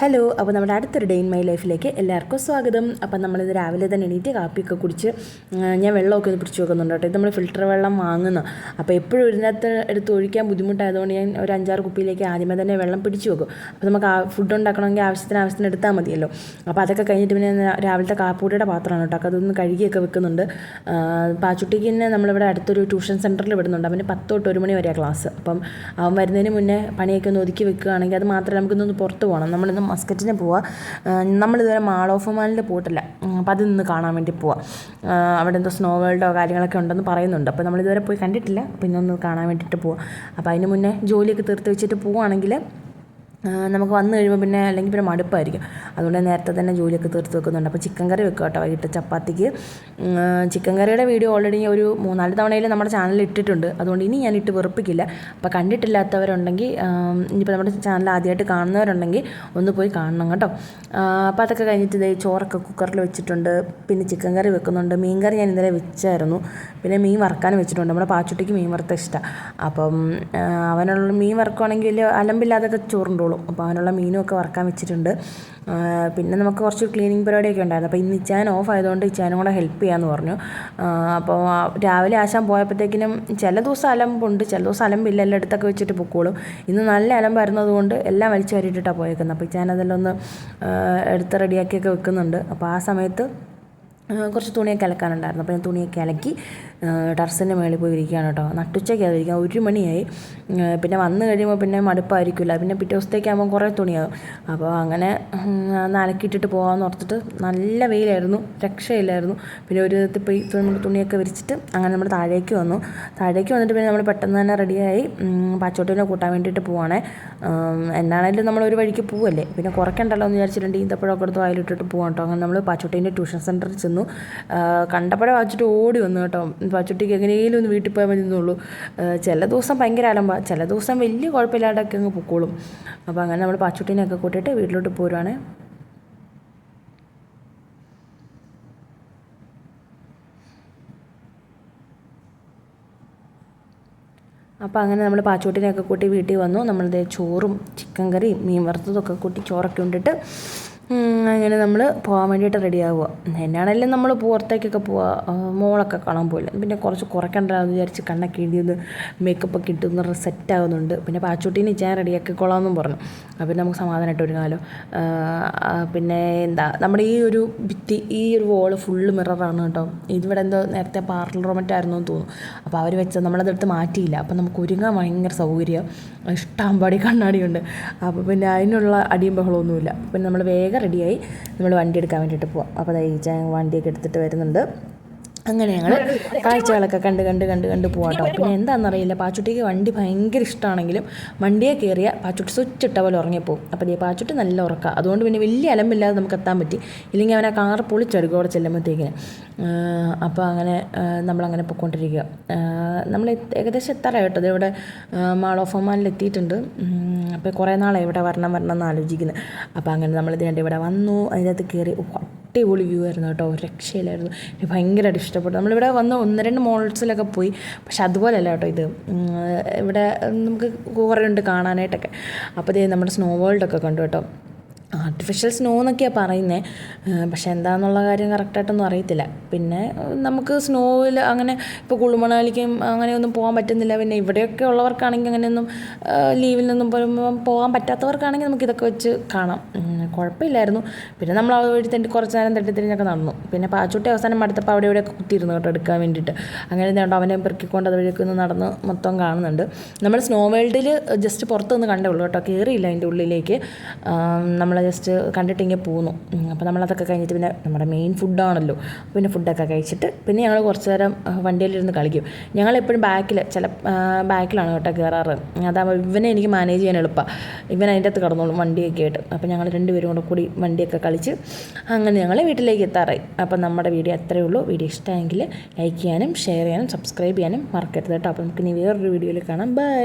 Hello അപ്പോൾ നമ്മുടെ അടുത്തൊരു ഡേ ഇൻ മൈ ലൈഫിലേക്ക് എല്ലാവർക്കും സ്വാഗതം. അപ്പോൾ നമ്മളിത് രാവിലെ തന്നെ എണീറ്റ് കാപ്പിയൊക്കെ കുടിച്ച് ഞാൻ വെള്ളമൊക്കെ ഒന്ന് പിടിച്ച് വെക്കുന്നുണ്ട് കേട്ടോ. ഇത് നമ്മൾ ഫിൽറ്റർ വെള്ളം വാങ്ങുന്നു. അപ്പോൾ എപ്പോഴും ഇതിനകത്ത് എടുത്ത് ഒഴിക്കാൻ ബുദ്ധിമുട്ടായതുകൊണ്ട് ഞാൻ ഒരു അഞ്ചാറ് കുപ്പിയിലേക്ക് ആദ്യമേ തന്നെ വെള്ളം പിടിച്ച് വെക്കും. അപ്പോൾ നമുക്ക് ആ ഫുഡ് ഉണ്ടാക്കണമെങ്കിൽ ആവശ്യത്തിന് ആവശ്യത്തിന് എടുത്താൽ മതിയല്ലോ. അപ്പോൾ അതൊക്കെ കഴിഞ്ഞിട്ട് പിന്നെ രാവിലത്തെ കാപ്പൂടിയുടെ പാത്രമാണ് കേട്ടോ. അതൊന്ന് കഴുകിയൊക്കെ വെക്കുന്നുണ്ട്. പാച്ചുട്ടിക്ക് തന്നെ നമ്മളിവിടെ അടുത്തൊരു ട്യൂഷൻ സെന്ററിൽ വിടുന്നുണ്ട്. അവന് പത്ത് തൊട്ട് ഒരു മണി വരെയാണ് ക്ലാസ്. അപ്പം അവൻ വരുന്നതിന് മുന്നേ പണിയൊക്കെ ഒന്ന് ഒതുക്കി വെക്കുകയാണെങ്കിൽ അത് മാത്രമേ നമുക്കൊന്ന് പുറത്ത് പോകണം. നമ്മളിന്ന് മസ്കറ്റിന് പോവുക നമ്മളിതുവരെ മാൾ ഓഫ് മാലിൽ പോയിട്ടില്ല. അപ്പോൾ അത് നിന്ന് കാണാൻ വേണ്ടി പോവാം. അവിടെ എന്തോ സ്നോ വേൾഡോ കാര്യങ്ങളൊക്കെ ഉണ്ടെന്ന് പറയുന്നുണ്ട്. അപ്പോൾ നമ്മളിതുവരെ പോയി കണ്ടിട്ടില്ല. അപ്പോൾ ഇന്നൊന്ന് കാണാൻ വേണ്ടിയിട്ട് പോവാം. അപ്പോൾ അതിന് മുന്നേ ജോലിയൊക്കെ തീർത്ത് വെച്ചിട്ട് പോവുകയാണെങ്കിൽ നമുക്ക് വന്നു കഴിയുമ്പോൾ പിന്നെ അല്ലെങ്കിൽ പിന്നെ മടുപ്പായിരിക്കും. അതുകൊണ്ട് നേരത്തെ തന്നെ ജോലിയൊക്കെ തീർത്ത് വെക്കുന്നുണ്ട്. അപ്പോൾ ചിക്കൻ കറി വെക്കുക കേട്ടോ വൈകിട്ട് ചപ്പാത്തിക്ക്. ചിക്കൻ കറിയുടെ വീഡിയോ ഓൾറെഡി ഒരു മൂന്നാൽ തവണയിൽ നമ്മുടെ ചാനലിൽ ഇട്ടിട്ടുണ്ട്. അതുകൊണ്ട് ഇനി ഞാൻ ഇട്ട് വെറുപ്പിക്കില്ല. അപ്പോൾ കണ്ടിട്ടില്ലാത്തവരുണ്ടെങ്കിൽ ഇനിയിപ്പോൾ നമ്മുടെ ചാനൽ ആദ്യമായിട്ട് കാണുന്നവരുണ്ടെങ്കിൽ ഒന്ന് പോയി കാണണം കേട്ടോ. അപ്പോൾ അതൊക്കെ കഴിഞ്ഞിട്ട് ഇതേ ചോറൊക്കെ കുക്കറിൽ വെച്ചിട്ടുണ്ട്. പിന്നെ ചിക്കൻ കറി വെക്കുന്നുണ്ട്. മീൻ കറി ഞാൻ ഇന്നലെ വെച്ചായിരുന്നു. പിന്നെ മീൻ വറക്കാനും വെച്ചിട്ടുണ്ട്. നമ്മുടെ പാച്ചുട്ടിക്ക് മീൻ വറുത്ത ഇഷ്ടമാണ് അപ്പം അവനുള്ള മീൻ വറക്കുവാണെങ്കിൽ വലിയ അലമ്പില്ലാതൊക്കെ ചോറുണ്ടോളും. ഉള്ളൂ. അപ്പോൾ അതിനുള്ള മീനും ഒക്കെ വറക്കാൻ വെച്ചിട്ടുണ്ട്. പിന്നെ നമുക്ക് കുറച്ച് ക്ലീനിങ് പരിപാടിയൊക്കെ ഉണ്ടായിരുന്നു. അപ്പോൾ ഇന്ന് ഇച്ചാൻ ഓഫ് ആയതുകൊണ്ട് ഇച്ചാനും കൂടെ ഹെൽപ്പ് ചെയ്യാമെന്ന് പറഞ്ഞു. അപ്പോൾ രാവിലെ ആശാൻ പോയപ്പോഴത്തേക്കിനും ചില ദിവസം അലമ്പുണ്ട്. ചില ദിവസം അലമ്പില്ല. എല്ലാം അടുത്തൊക്കെ വെച്ചിട്ട് പൊക്കോളും. ഇന്ന് നല്ല അലമ്പായിരുന്നത് കൊണ്ട് എല്ലാം വലിച്ചു വരിയിട്ടിട്ടാണ് പോയേക്കുന്നത്. അപ്പോൾ ഇച്ചാൻ അതെല്ലാം ഒന്ന് എടുത്ത് റെഡിയാക്കിയൊക്കെ വെക്കുന്നുണ്ട്. അപ്പോൾ ആ സമയത്ത് കുറച്ച് തുണിയൊക്കെ അലക്കാനുണ്ടായിരുന്നു. അപ്പോൾ ഞാൻ തുണിയൊക്കെ അലക്കി ടെറസിന്റെ മേളിൽ പോയി ഇരിക്കുകയാണ് കേട്ടോ. നട്ടുച്ചയ്ക്ക് അത് ഇരിക്കുക ഒരു മണിയായി. പിന്നെ വന്നു കഴിയുമ്പോൾ പിന്നെ മടുപ്പായിരിക്കില്ല പിന്നെ പിറ്റേ ദിവസത്തേക്കാകുമ്പോൾ കുറേ തുണിയാകും അപ്പോൾ അങ്ങനെ അലക്കിയിട്ടിട്ട് പോകാമെന്ന് ഓർത്തിട്ട് നല്ല വെയിലായിരുന്നു. രക്ഷയില്ലായിരുന്നു. പിന്നെ ഒരു വിധത്തിൽ പോയി നമ്മൾ തുണിയൊക്കെ വിരിച്ചിട്ട് അങ്ങനെ നമ്മൾ താഴേക്ക് വന്നു. താഴേക്ക് വന്നിട്ട് പിന്നെ നമ്മൾ പെട്ടെന്ന് തന്നെ റെഡിയായി പാച്ചോട്ടിനെ കൂട്ടാൻ വേണ്ടിയിട്ട് പോവാണേ. എന്നാണെങ്കിലും നമ്മൾ ഒരു വഴിക്ക് പോവല്ലേ. പിന്നെ കുറയ്ക്കണ്ടല്ലോ എന്ന് വിചാരിച്ചിട്ടുണ്ട് ഈന്തപ്പഴമൊക്കെ എടുത്ത് വായിലിട്ടിട്ട് പോകാം കേട്ടോ. അങ്ങനെ നമ്മൾ പാച്ചോട്ടീന്റെ ട്യൂഷൻ സെന്ററിൽ ചെന്നു. കണ്ടപ്പോഴേ വാച്ചിട്ട് ഓടി വന്നു കേട്ടോ. വാച്ചുട്ടിക്ക് എങ്ങനെയെങ്കിലും ഒന്ന് വീട്ടിൽ പോയാൽ മതി എന്നുള്ളൂ. ചില ദിവസം ഭയങ്കര അലമ്പ. ചില ദിവസം വലിയ കുഴപ്പമില്ലാണ്ടൊക്കെ അങ്ങ് പൊക്കോളും. അപ്പോൾ അങ്ങനെ നമ്മൾ പാച്ചുട്ടീനെയൊക്കെ കൂട്ടിയിട്ട് വീട്ടിലോട്ട് പോരുവാണ്. അപ്പോൾ അങ്ങനെ നമ്മൾ പാച്ചോട്ടിനെയൊക്കെ കൂട്ടി വീട്ടിൽ വന്നു. നമ്മളുടെ ചോറും ചിക്കൻ കറിയും മീൻ വറുത്തതൊക്കെ കൂട്ടി ചോറൊക്കെ ഉണ്ടിട്ട് അങ്ങനെ നമ്മൾ പോകാൻ വേണ്ടിയിട്ട് റെഡി ആവുക. എന്നാണെങ്കിലും നമ്മൾ പുറത്തേക്കൊക്കെ പോവുക മോളൊക്കെ കാണാൻ പോയില്ല പിന്നെ കുറച്ച് കുറയ്ക്കണ്ടെന്ന് വിചാരിച്ച് കണ്ണൊക്കെ എഴുതിയത് മേക്കപ്പ് ഒക്കെ ഇട്ട് സെറ്റ് ആകുന്നുണ്ട് പിന്നെ പാച്ചുട്ടീനെ ഞാൻ റെഡിയാക്കിക്കോളാം എന്നും പറഞ്ഞു. അപ്പോൾ നമുക്ക് സമാധാനമായിട്ട് ഒരുങ്ങാലോ. പിന്നെ എന്താ നമ്മുടെ ഈ ഒരു ഭിത്തി ഈ ഒരു വോൾ ഫുള്ള് മിററാണ് കേട്ടോ. ഇതിവിടെ എന്തോ നേരത്തെ പാർലർ റോമറ്റായിരുന്നു എന്ന് തോന്നുന്നു. അപ്പോൾ അവർ വെച്ചത് നമ്മളതെടുത്ത് മാറ്റിയില്ല. അപ്പോൾ നമുക്ക് ഒരുങ്ങാൻ ഭയങ്കര സൗകര്യം. ഇഷ്ടാമ്പാടി കണ്ണാടിയുണ്ട്. അപ്പോൾ പിന്നെ അതിനുള്ള അടിയും ബഹളമൊന്നുമില്ല. പിന്നെ നമ്മൾ വേഗം റെഡിയായി നമ്മൾ വണ്ടി എടുക്കാൻ വേണ്ടിയിട്ട് പോവാം. അപ്പോൾ ഈ വണ്ടിയൊക്കെ എടുത്തിട്ട് വരുന്നുണ്ട്. അങ്ങനെ ഞങ്ങൾ കാഴ്ചകളൊക്കെ കണ്ട് കണ്ട് കണ്ട് കണ്ട് പോവാട്ടോ. പിന്നെ എന്താണെന്നറിയില്ല പാച്ചുട്ടിക്ക് വണ്ടി ഭയങ്കര ഇഷ്ടമാണെങ്കിലും വണ്ടിയെ കയറിയ പാച്ചുട്ടി സ്വിച്ച് ഇട്ട പോലെ ഉറങ്ങിപ്പോവും. അപ്പോൾ ഈ പാച്ചുട്ടി നല്ല ഉറക്കുക അതുകൊണ്ട് പിന്നെ വലിയ അലമ്പില്ലാതെ നമുക്ക് എത്താൻ പറ്റി. ഇല്ലെങ്കിൽ അവനെ കാർ പൊളിച്ചെടുക്കും അവിടെ ചെല്ലുമ്പോഴത്തേക്കിന് അപ്പോൾ അങ്ങനെ നമ്മളങ്ങനെ പോയിക്കൊണ്ടിരിക്കുക നമ്മൾ ഏകദേശം എത്താറായി കേട്ടോ? ഇവിടെ മാൾ ഓഫ് ഒമാനിൽ എത്തിയിട്ടുണ്ട്. അപ്പോൾ കുറേ നാളെ ഇവിടെ വരണം വരണം എന്ന് ആലോചിക്കുന്നത് അപ്പോൾ അങ്ങനെ നമ്മൾ ഇതിനായിട്ട് ഇവിടെ വന്നു. അതിനകത്ത് കയറി അടിപൊളി വ്യൂ ആയിരുന്നു കേട്ടോ. രക്ഷയിലായിരുന്നു എനിക്ക് ഭയങ്കരമായിട്ട് ഇഷ്ടപ്പെട്ടു. നമ്മളിവിടെ വന്ന് ഒന്ന് രണ്ട് മോൾസിലൊക്കെ പോയി. പക്ഷെ അതുപോലെയല്ല കേട്ടോ ഇത്. ഇവിടെ നമുക്ക് കുറേ ഉണ്ട് കാണാനായിട്ടൊക്കെ. അപ്പോൾ ദേ നമ്മുടെ സ്നോ വേൾഡൊക്കെ കണ്ടു കേട്ടോ. ആർട്ടിഫിഷ്യൽ സ്നോ എന്നൊക്കെയാണ് പറയുന്നത് പക്ഷേ എന്താണെന്നുള്ള കാര്യം കറക്റ്റായിട്ടൊന്നും അറിയത്തില്ല. പിന്നെ നമുക്ക് സ്നോയിൽ അങ്ങനെ ഇപ്പോൾ കുളുമണാലിക്കും അങ്ങനെയൊന്നും പോകാൻ പറ്റുന്നില്ല. പിന്നെ ഇവിടെയൊക്കെ ഉള്ളവർക്കാണെങ്കിൽ അങ്ങനെയൊന്നും ലീവിൽ നിന്നും പോകാൻ പറ്റാത്തവർക്കാണെങ്കിൽ നമുക്ക് ഇതൊക്കെ വെച്ച് കാണാം. കുഴപ്പമില്ലായിരുന്നു. പിന്നെ നമ്മൾ ആ വഴി തന്നെ കുറച്ച് നേരം തട്ടിത്തിരിഞ്ഞൊക്കെ നടന്നു. പിന്നെ പാച്ചുട്ടി അവസാനം അടുത്തപ്പോൾ അവിടെ ഇവിടെയൊക്കെ കുത്തിയിരുന്നു കേട്ടോ എടുക്കാൻ വേണ്ടിയിട്ട്. അങ്ങനെ നേട്ടോ അവനെ പെറുക്കിക്കൊണ്ട് അതുവഴിയൊക്കെ ഒന്ന് നടന്ന് മൊത്തം കാണുന്നുണ്ട്. നമ്മൾ സ്നോ വേൾഡിൽ ജസ്റ്റ് പുറത്തുനിന്ന് കണ്ടേ ഉള്ളൂ കേട്ടോ കയറിയില്ല അതിന്റെ ഉള്ളിലേക്ക്. നമ്മൾ ജസ്റ്റ് കണ്ടിട്ടിങ്ങനെ പോന്നു. അപ്പോൾ നമ്മളതൊക്കെ കഴിഞ്ഞിട്ട് പിന്നെ നമ്മുടെ മെയിൻ ഫുഡാണല്ലോ പിന്നെ ഫുഡൊക്കെ കഴിച്ചിട്ട് പിന്നെ ഞങ്ങൾ കുറച്ച് നേരം വണ്ടിയിലിരുന്ന് കളിക്കും. ഞങ്ങളെപ്പോഴും ബാക്കിൽ ചില ബാക്കിലാണ് കേട്ടോ കയറാറ് അതാകുമ്പോൾ ഇവനെ എനിക്ക് മാനേജ് ചെയ്യാൻ എളുപ്പമാണ് ഇവൻ അതിന്റെ അകത്ത് കടന്നോളും വണ്ടിയൊക്കെ ആയിട്ട്. അപ്പോൾ ഞങ്ങൾ രണ്ടുപേരും കൂടെ കൂടി വണ്ടിയൊക്കെ കളിച്ച് അങ്ങനെ ഞങ്ങൾ വീട്ടിലേക്ക് എത്താറായി. അപ്പോൾ നമ്മുടെ വീഡിയോ അത്രയേ ഉള്ളൂ. വീഡിയോ ഇഷ്ടമെങ്കിൽ ലൈക്ക് ചെയ്യാനും ഷെയർ ചെയ്യാനും സബ്സ്ക്രൈബ് ചെയ്യാനും മറക്കരുത് കേട്ടോ. അപ്പോൾ നമുക്ക് ഇനി വേറൊരു വീഡിയോയിൽ കാണാം. ബൈ